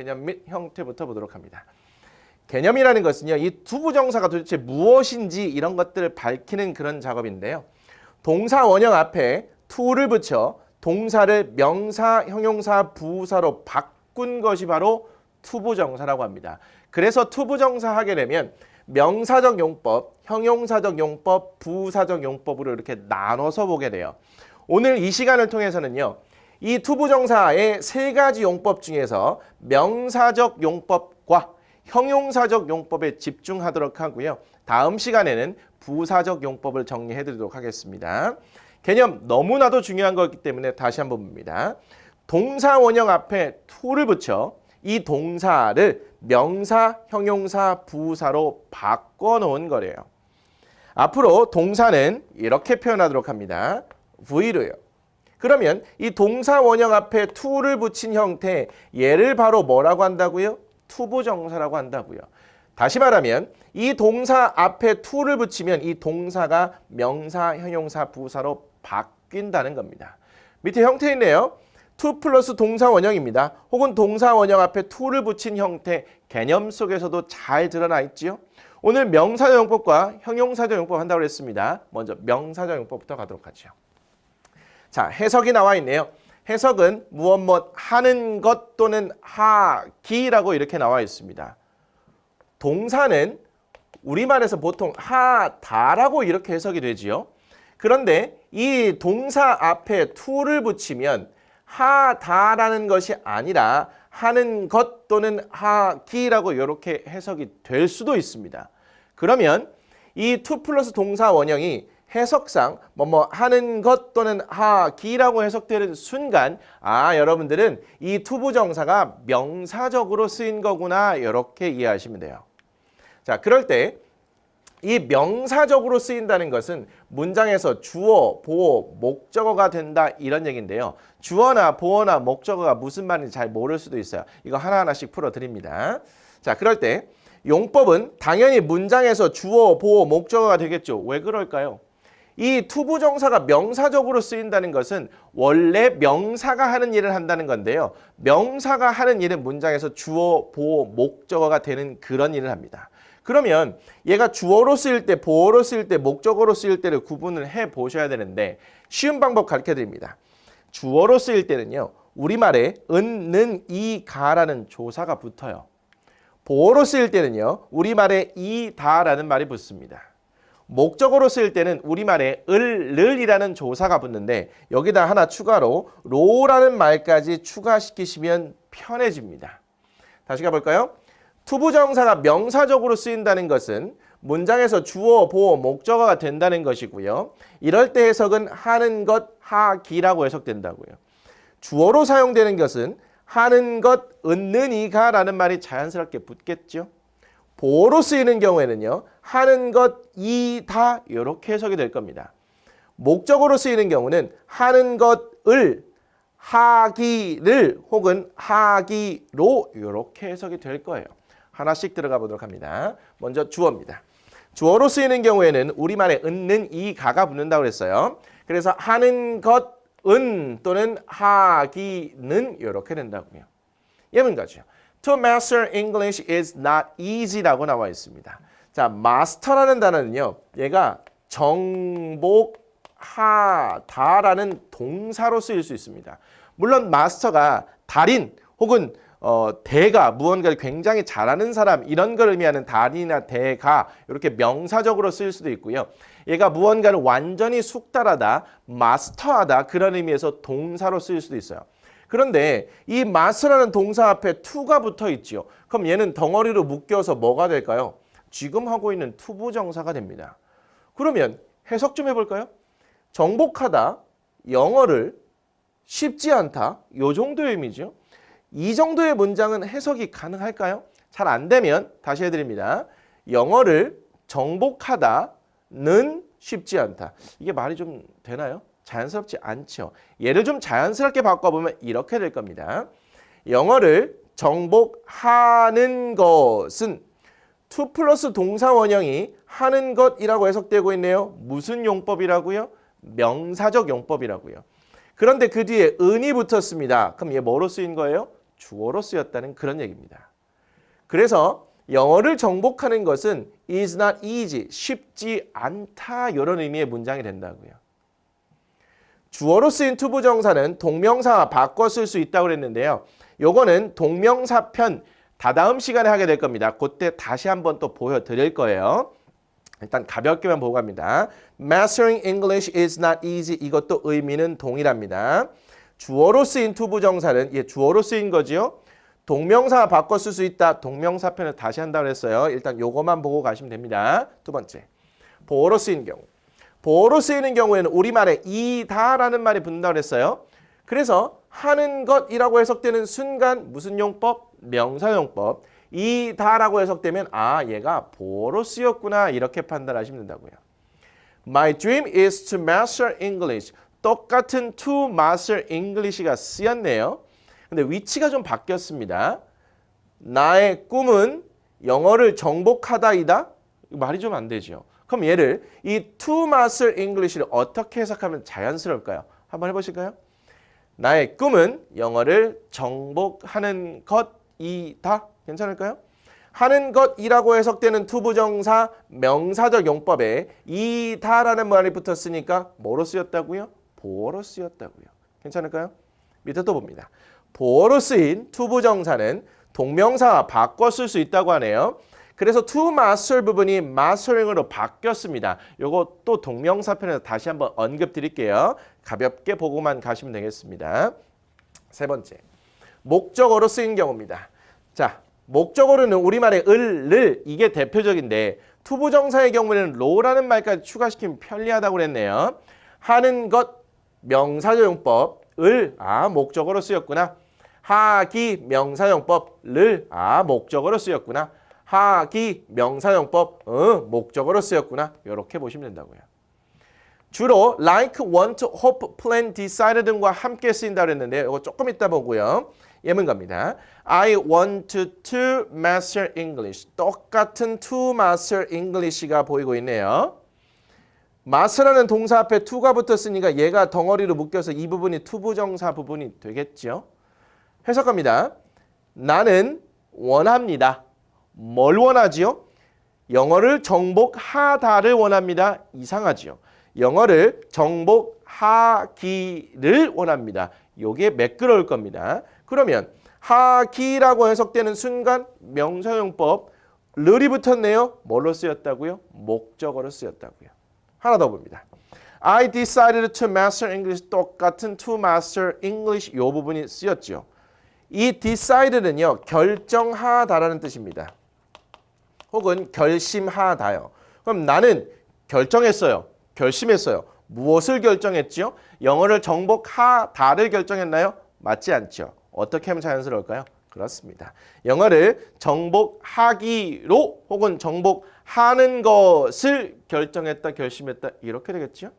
개념 및 형태부터 보도록 합니다. 개념이라는 것은요. 이 투부정사가 도대체 무엇인지 이런 것들을 밝히는 그런 작업인데요. 동사 원형 앞에 to를 붙여 동사를 명사, 형용사, 부사로 바꾼 것이 바로 투부정사라고 합니다. 그래서 투부정사 하게 되면 명사적 용법, 형용사적 용법, 부사적 용법으로 이렇게 나눠서 보게 돼요. 오늘 이 시간을 통해서는요. 이 투부정사의 세 가지 용법 중에서 명사적 용법과 형용사적 용법에 집중하도록 하고요. 다음 시간에는 부사적 용법을 정리해 드리도록 하겠습니다. 개념 너무나도 중요한 거기 때문에 다시 한번 봅니다. 동사 원형 앞에 to를 붙여 이 동사를 명사, 형용사, 부사로 바꿔 놓은 거래요. 앞으로 동사는 이렇게 표현하도록 합니다. V로요. 그러면 이 동사 원형 앞에 to를 붙인 형태 얘를 바로 뭐라고 한다고요? 투부정사라고 한다고요. 다시 말하면 이 동사 앞에 to를 붙이면 이 동사가 명사, 형용사, 부사로 바뀐다는 겁니다. 밑에 형태 있네요. to 플러스 동사 원형입니다. 혹은 동사 원형 앞에 to를 붙인 형태 개념 속에서도 잘 드러나 있지요. 오늘 명사적 용법과 형용사적 용법 한다고 했습니다. 먼저 명사적 용법부터 가도록 하죠. 자, 해석이 나와 있네요. 해석은 무엇 무엇 하는 것 또는 하기라고 이렇게 나와 있습니다. 동사는 우리말에서 보통 하다라고 이렇게 해석이 되지요. 그런데 이 동사 앞에 to를 붙이면 하다라는 것이 아니라 하는 것 또는 하기라고 이렇게 해석이 될 수도 있습니다. 그러면 이 to 플러스 동사 원형이 해석상 뭐뭐 하는 것 또는 하기라고 해석되는 순간 아 여러분들은 이 투부정사가 명사적으로 쓰인 거구나 이렇게 이해하시면 돼요. 자 그럴 때 이 명사적으로 쓰인다는 것은 문장에서 주어, 보어, 목적어가 된다 이런 얘기인데요. 주어나 보어나 목적어가 무슨 말인지 잘 모를 수도 있어요. 이거 하나하나씩 풀어드립니다. 자 그럴 때 용법은 당연히 문장에서 주어, 보어, 목적어가 되겠죠. 왜 그럴까요? 이 투부정사가 명사적으로 쓰인다는 것은 원래 명사가 하는 일을 한다는 건데요. 명사가 하는 일은 문장에서 주어, 보어, 목적어가 되는 그런 일을 합니다. 그러면 얘가 주어로 쓰일 때, 보어로 쓰일 때, 목적어로 쓰일 때를 구분을 해 보셔야 되는데 쉬운 방법 가르쳐 드립니다. 주어로 쓰일 때는요. 우리말에 은, 는, 이, 가라는 조사가 붙어요. 보어로 쓰일 때는요. 우리말에 이, 다라는 말이 붙습니다. 목적어로 쓰일 때는 우리말에 을, 를이라는 조사가 붙는데 여기다 하나 추가로 로라는 말까지 추가시키시면 편해집니다. 다시 가볼까요? 투부정사가 명사적으로 쓰인다는 것은 문장에서 주어, 보어, 목적어가 된다는 것이고요. 이럴 때 해석은 하는 것, 하기라고 해석된다고요. 주어로 사용되는 것은 하는 것, 은는 이가라는 말이 자연스럽게 붙겠죠. 보어로 쓰이는 경우에는요. 하는 것, 이 다 이렇게 해석이 될 겁니다. 목적어로 쓰이는 경우는 하는 것을 하기를 혹은 하기로 이렇게 해석이 될 거예요. 하나씩 들어가 보도록 합니다. 먼저 주어입니다. 주어로 쓰이는 경우에는 우리말에 은는 이 가가 붙는다고 그랬어요. 그래서 하는 것은 또는 하기는 이렇게 된다고요. 예문가죠. To master English is not easy라고 나와 있습니다. 자, 마스터라는 단어는요. 얘가 정복하다라는 동사로 쓰일 수 있습니다. 물론 마스터가 달인 혹은 어, 대가 무언가를 굉장히 잘하는 사람 이런 걸 의미하는 달인이나 대가 이렇게 명사적으로 쓰일 수도 있고요. 얘가 무언가를 완전히 숙달하다, 마스터하다 그런 의미에서 동사로 쓰일 수도 있어요. 그런데 이 마스라는 동사 앞에 to가 붙어 있지요. 그럼 얘는 덩어리로 묶여서 뭐가 될까요? 지금 하고 있는 투부정사가 됩니다. 그러면 해석 좀 해볼까요? 정복하다, 영어를 쉽지 않다, 요 정도의 의미죠. 이 정도의 문장은 해석이 가능할까요? 잘 안 되면 다시 해드립니다. 영어를 정복하다는 쉽지 않다. 이게 말이 좀 되나요? 자연스럽지 않죠. 얘를 좀 자연스럽게 바꿔보면 이렇게 될 겁니다. 영어를 정복하는 것은 to 플러스 동사 원형이 하는 것이라고 해석되고 있네요. 무슨 용법이라고요? 명사적 용법이라고요. 그런데 그 뒤에 은이 붙었습니다. 그럼 얘 뭐로 쓰인 거예요? 주어로 쓰였다는 그런 얘기입니다. 그래서 영어를 정복하는 것은 is not easy, 쉽지 않다 이런 의미의 문장이 된다고요. 주어로 쓰인 투부 정사는 동명사와 바꿔 쓸 수 있다고 그랬는데요. 요거는 동명사 편 다다음 시간에 하게 될 겁니다. 그때 다시 한번 또 보여드릴 거예요. 일단 가볍게만 보고 갑니다. Mastering English is not easy. 이것도 의미는 동일합니다. 주어로 쓰인 투부 정사는 예, 주어로 쓰인 거지요. 동명사 바꿔 쓸 수 있다. 동명사 편을 다시 한다고 했어요. 일단 요거만 보고 가시면 됩니다. 두 번째. 보어로 쓰인 경우. 보어로 쓰이는 경우에는 우리말에 이다라는 말이 붙는다고 했어요. 그래서 하는 것이라고 해석되는 순간 무슨 용법? 명사용법. 이다라고 해석되면 아 얘가 보어로 쓰였구나 이렇게 판단하시면 된다고요. My dream is to master English. 똑같은 to master English가 쓰였네요. 근데 위치가 좀 바뀌었습니다. 나의 꿈은 영어를 정복하다이다. 말이 좀 안 되죠. 그럼 얘를 이 to master English를 어떻게 해석하면 자연스러울까요? 한번 해보실까요? 나의 꿈은 영어를 정복하는 것이다. 괜찮을까요? 하는 것이라고 해석되는 투부정사 명사적 용법에 이다라는 말이 붙었으니까 뭐로 쓰였다고요? 보어로 쓰였다고요. 괜찮을까요? 밑에 또 봅니다. 보어로 쓰인 투부정사는 동명사와 바꿔 쓸 수 있다고 하네요. 그래서 to master 부분이 mastering으로 바뀌었습니다. 요거 또 동명사편에서 다시 한번 언급 드릴게요. 가볍게 보고만 가시면 되겠습니다. 세 번째. 목적어로 쓰인 경우입니다. 자, 목적어로는 우리말의 을, 를 이게 대표적인데 투부정사의 경우에는 로라는 말까지 추가시키면 편리하다고 그랬네요. 하는 것 명사조용법 을, 아 목적어로 쓰였구나. 하기 명사용법 를, 아 목적어로 쓰였구나. 하기 명사용법 어, 목적어로 쓰였구나. 이렇게 보시면 된다고요. 주로 like, want, hope, plan, decide 등과 함께 쓰인다 그랬는데 이거 조금 이따 보고요. 예문 갑니다. I want to master English. 똑같은 to master English가 보이고 있네요. master라는 동사 앞에 to가 붙었으니까 얘가 덩어리로 묶여서 이 부분이 투부정사 부분이 되겠죠. 해석합니다. 나는 원합니다. 뭘 원하지요? 영어를 정복하다를 원합니다. 이상하지요. 영어를 정복하기를 원합니다. 요게 매끄러울 겁니다. 그러면 하기라고 해석되는 순간 명사용법 르이 붙었네요. 뭘로 쓰였다고요? 목적어로 쓰였다고요. 하나 더 봅니다. I decided to master English 똑같은 to master English 요 부분이 쓰였죠. 이 decided는요 결정하다라는 뜻입니다. 혹은 결심하다요. 그럼 나는 결정했어요. 결심했어요. 무엇을 결정했지요? 영어를 정복하다를 결정했나요? 맞지 않죠. 어떻게 하면 자연스러울까요? 그렇습니다. 영어를 정복하기로 혹은 정복하는 것을 결정했다, 결심했다 이렇게 되겠죠.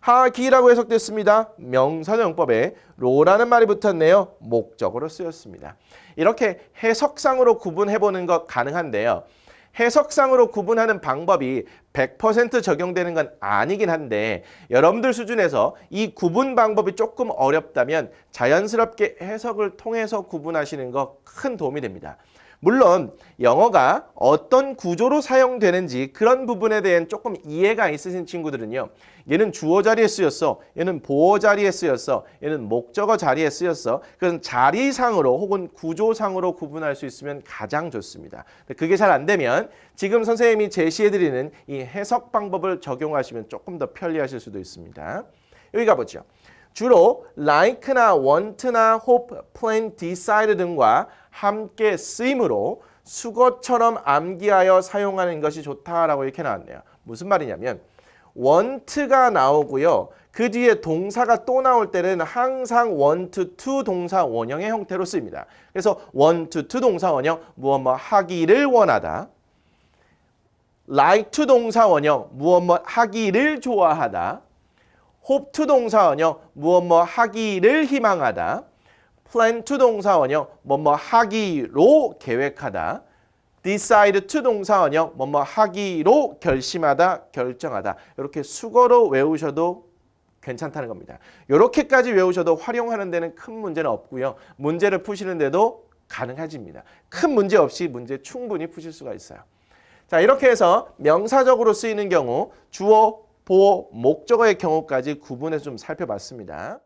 하기라고 해석됐습니다. 명사정법에 로라는 말이 붙었네요. 목적으로 쓰였습니다. 이렇게 해석상으로 구분해 보는 것 가능한데요. 해석상으로 구분하는 방법이 100% 적용되는 건 아니긴 한데 여러분들 수준에서 이 구분 방법이 조금 어렵다면 자연스럽게 해석을 통해서 구분하시는 거 큰 도움이 됩니다. 물론 영어가 어떤 구조로 사용되는지 그런 부분에 대한 조금 이해가 있으신 친구들은요. 얘는 주어 자리에 쓰였어. 얘는 보어 자리에 쓰였어. 얘는 목적어 자리에 쓰였어. 그건 자리상으로 혹은 구조상으로 구분할 수 있으면 가장 좋습니다. 그게 잘 안 되면 지금 선생님이 제시해드리는 이 해석 방법을 적용하시면 조금 더 편리하실 수도 있습니다. 여기 가보죠. 주로 like나 want나 hope, plan, decide 등과 함께 쓰임으로 수거처럼 암기하여 사용하는 것이 좋다라고 이렇게 나왔네요. 무슨 말이냐면 want가 나오고요. 그 뒤에 동사가 또 나올 때는 항상 want to 동사 원형의 형태로 쓰입니다. 그래서 want to 동사 원형 무엇 뭐 하기를 원하다. like to 동사 원형 무엇 뭐 하기를 좋아하다. hope to 동사원형 무엇뭐 하기를 희망하다. 플랜투 동사원형 뭐뭐 하기로 계획하다. 디사이드 투 동사원형 뭐뭐 하기로 결심하다, 결정하다. 이렇게 수거로 외우셔도 괜찮다는 겁니다. 이렇게까지 외우셔도 활용하는 데는 큰 문제는 없고요. 문제를 푸시는데도 가능하집니다. 큰 문제 없이 문제 충분히 푸실 수가 있어요. 자 이렇게 해서 명사적으로 쓰이는 경우 주어 보호 목적어의 경우까지 구분해서 좀 살펴봤습니다.